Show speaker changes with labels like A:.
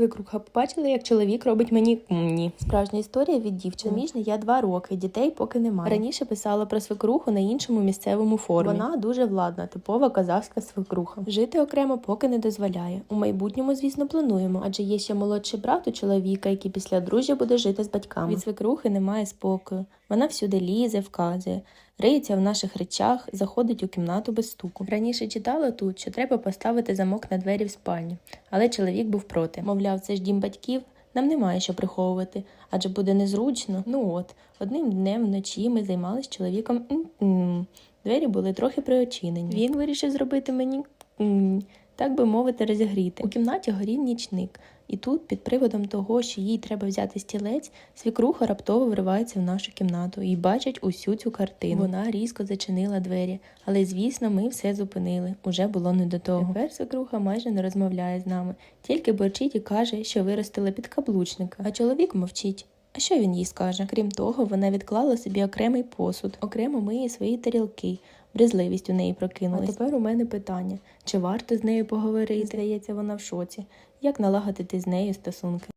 A: Свекруха побачила, як чоловік робить мені ні. Справжня історія від дівчини. Заміжня я два роки, дітей поки немає. Раніше писала про свекруху на іншому місцевому форумі. Вона дуже владна, типова казахська свекруха. Жити окремо поки не дозволяє. У майбутньому, звісно, плануємо, адже є ще молодший брат у чоловіка, який після дружжя буде жити з батьками. Від свекрухи немає спокою. Вона всюди лізе, вказує. Риється в наших речах, заходить у кімнату без стуку. Раніше читала тут, що треба поставити замок на двері в спальні, але чоловік був проти. Мовляв, це ж дім батьків, нам немає що приховувати, адже буде незручно. Ну от, одним днем вночі ми займалися чоловіком. Двері були трохи приочинені. Він вирішив зробити мені. Так би мовити, розігріти. У кімнаті горів нічник, і тут, під приводом того, що їй треба взяти стілець, свікруха раптово вривається в нашу кімнату і бачить усю цю картину. Вона різко зачинила двері, але звісно, ми все зупинили. Уже було не до того. Тепер свекруха майже не розмовляє з нами, тільки борчить і каже, що виростила підкаблучника. А чоловік мовчить. А що він їй скаже? Крім того, вона відклала собі окремий посуд, окремо миє свої тарілки. Брезливість у неї прокинулась. А тепер у мене питання: чи варто з нею поговорити? Здається, вона в шоці. Як налагодити з нею стосунки?